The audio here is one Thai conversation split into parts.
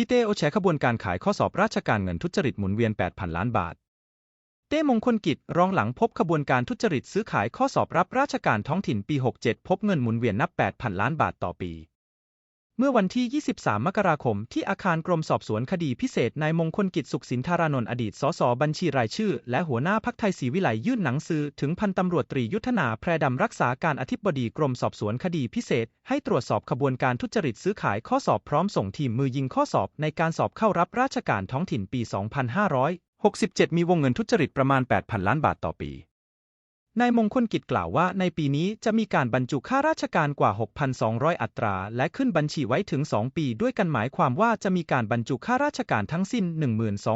พี่เต้โอแฉขบวนการขายข้อสอบราชการเงินทุจริตหมุนเวียน 8,000 ล้านบาท เต้มงคลกิจรองหลังพบขบวนการทุจริตซื้อขายข้อสอบรับราชการท้องถิ่นปี 67 พบเงินหมุนเวียนนับ 8,000 ล้านบาทต่อปี เมื่อวันที่ 23 มกราคม ที่อาคารกรมสอบสวนคดีพิเศษนายมงคลกิจสุขสินธารานนท์อดีตสสบัญชีรายชื่อ และหัวหน้าพักไทยศรีวิไลยื่นหนังสือ ถึงพันตำรวจตรียุทธนาแพรดำรักษาการอธิบดีกรมสอบสวนคดีพิเศษ ให้ตรวจสอบขบวนการทุจริตซื้อขายข้อสอบพร้อมส่งทีมมือยิงข้อสอบในการสอบเข้ารับราชการท้องถิ่นปี 2567 มีวงเงินทุจริตประมาณ 8,000 ล้านบาทต่อปี นายมงคลกิจกล่าวว่าในปีนี้จะมีการบรรจุข้าราชการกว่า 6,200 อัตรา และขึ้นบัญชีไว้ถึง 2 ปีด้วยกันหมายความว่าจะมีการบรรจุข้าราชการทั้งสิ้น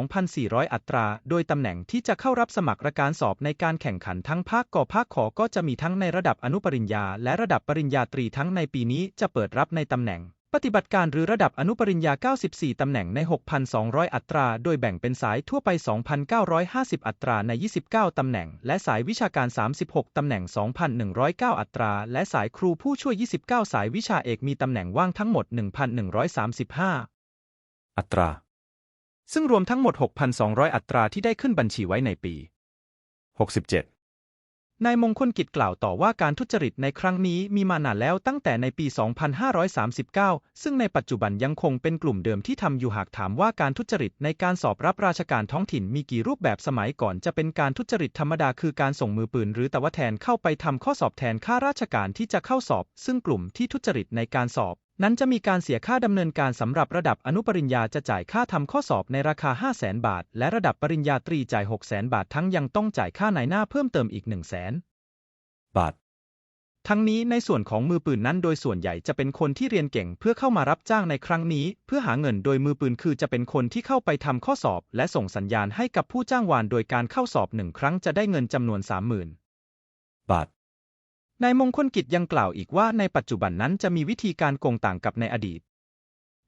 12,400 อัตรา โดยตำแหน่งที่จะเข้ารับสมัครการสอบในการแข่งขันทั้งภาคกอภาคขอก็จะมีทั้งในระดับอนุปริญญา และระดับปริญญาตรีทั้งในปีนี้จะเปิดรับในตำแหน่ง ปฏิบัติการหรือระดับอนุปริญญา 94 ตำแหน่งใน 6,200 อัตรา โดยแบ่งเป็นสายทั่วไป 2,950 อัตราใน 29 ตำแหน่ง และสายวิชาการ 36 ตำแหน่ง 2,109 อัตรา และสายครูผู้ช่วย 29 สายวิชาเอกมีตำแหน่งว่างทั้งหมด 1,135 อัตรา ซึ่งรวมทั้งหมด 6,200 อัตราที่ได้ขึ้นบัญชีไว้ในปี 67 นายมงคลกิจกล่าวต่อว่าการทุจริตในครั้งนี้มีมานานแล้วตั้งแต่ในปี 2539 ซึ่งในปัจจุบันยังคงเป็นกลุ่มเดิมที่ทำอยู่หากถามว่าการทุจริตในการสอบรับราชการท้องถิ่นมีกี่รูปแบบสมัยก่อนจะเป็นการทุจริตธรรมดาคือการส่งมือปืนหรือตวแทนเข้าไปทำข้อสอบแทนข้าราชการที่จะเข้าสอบ ซึ่งกลุ่มที่ทุจริตในการสอบ นั้นจะมีการเสียค่าดำเนินการสำหรับระดับอนุปริญญาจะจ่ายค่าทำข้อสอบในราคา 5 0 0แสนบาท และระดับปริญญาตรีจ่าย6 0 0แสนบาททั้งยังต้องจ่ายค่านายหน้าเพิ่มเติมอีก1 0 0 0 0แสนบาท ทั้งนี้ในส่วนของมือปืนนั้นโดยส่วนใหญ่จะเป็นคนที่เรียนเก่งเพื่อเข้ามารับจ้างในครั้งนี้ เพื่อหาเงินโดยมือปืนคือจะเป็นคนที่เข้าไปทำข้อสอบ และส่งสัญญาณให้กับผู้จ้างวาน โดยการเข้าสอบหนึ่งครั้งจะได้เงินจำนวน 30,000 บาท นายมงคลกิจยังกล่าวอีกว่าในปัจจุบันนั้นจะมีวิธีการโกงต่างกับในอดีต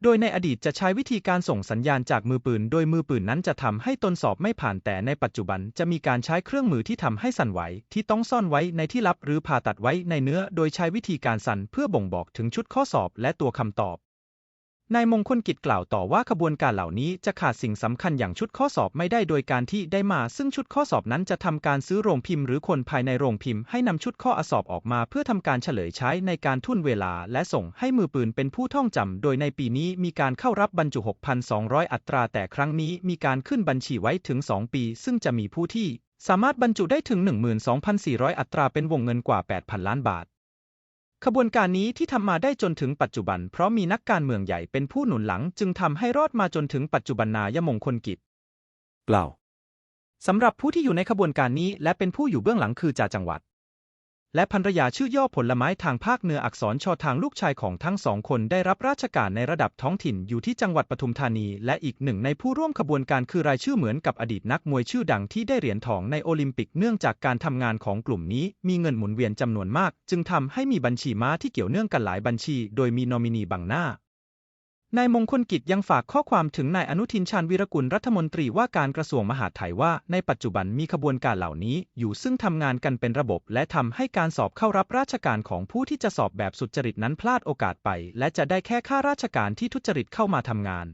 โดยในอดีตจะใช้วิธีการส่งสัญญาณจากมือปืน โดยมือปืนนั้นจะทำให้ตนสอบไม่ผ่านแต่ในปัจจุบันจะมีการใช้เครื่องมือที่ทำให้สั่นไหวที่ต้องซ่อนไว้ในที่ลับหรือผ่าตัดไว้ในเนื้อ โดยใช้วิธีการสั่นเพื่อบ่งบอกถึงชุดข้อสอบและตัวคำตอบ นายมงคลกิจกล่าวต่อว่าขบวนการเหล่านี้จะขาดสิ่งสำคัญอย่างชุดข้อสอบไม่ได้โดยการที่ได้มา ซึ่งชุดข้อสอบนั้นจะทำการซื้อโรงพิมพ์หรือคนภายในโรงพิมพ์ให้นำชุดข้ออสอบออกมาเพื่อทำการเฉลยใช้ในการทุ่นเวลา และส่งให้มือปืนเป็นผู้ท่องจำโดยในปีนี้มีการเข้ารับบรรจุ 6,200 อัตรา แต่ครั้งนี้มีการขึ้นบัญชีไว้ถึง 2 ปี ซึ่งจะมีผู้ที่ สามารถบรรจุได้ถึง 12,400 อัตราเป็นวงเงินกว่า 8,000 ล้านบาท ขบวนการนี้ที่ทำมาได้จนถึงปัจจุบัน เพราะมีนักการเมืองใหญ่เป็นผู้หนุนหลัง จึงทำให้รอดมาจนถึงปัจจุบันนายมงคลกิจกล่าวสำหรับผู้ที่อยู่ในขบวนการนี้และเป็นผู้อยู่เบื้องหลังคือจ่าจังหวัด และภรรยาชื่อย่อผลไม้ทางภาคเหนืออักษรชอทางลูกชายของทั้งสองคนได้รับราชการในระดับท้องถิ่นอยู่ที่จังหวัดปทุมธานี และอีกหนึ่งในผู้ร่วมขบวนการคือรายชื่อเหมือนกับอดีตนักมวยชื่อดังที่ได้เหรียญทองในโอลิมปิกเนื่องจากการทำงานของกลุ่มนี้มีเงินหมุนเวียนจำนวนมาก จึงทำให้มีบัญชีม้าที่เกี่ยวเนื่องกันหลายบัญชี โดยมีนอมินีบังหน้า นายมงคลกิจยังฝากข้อความถึงนายอนุทินชาญวิรกุลรัฐมนตรีว่าการกระทรวงมหาดไทยว่า ในปัจจุบันมีขบวนการเหล่านี้อยู่ซึ่งทำงานกันเป็นระบบ และทำให้การสอบเข้ารับราชการของผู้ที่จะสอบแบบสุจริตนั้นพลาดโอกาสไป และจะได้แค่ข้าราชการที่ทุจริตเข้ามาทำงาน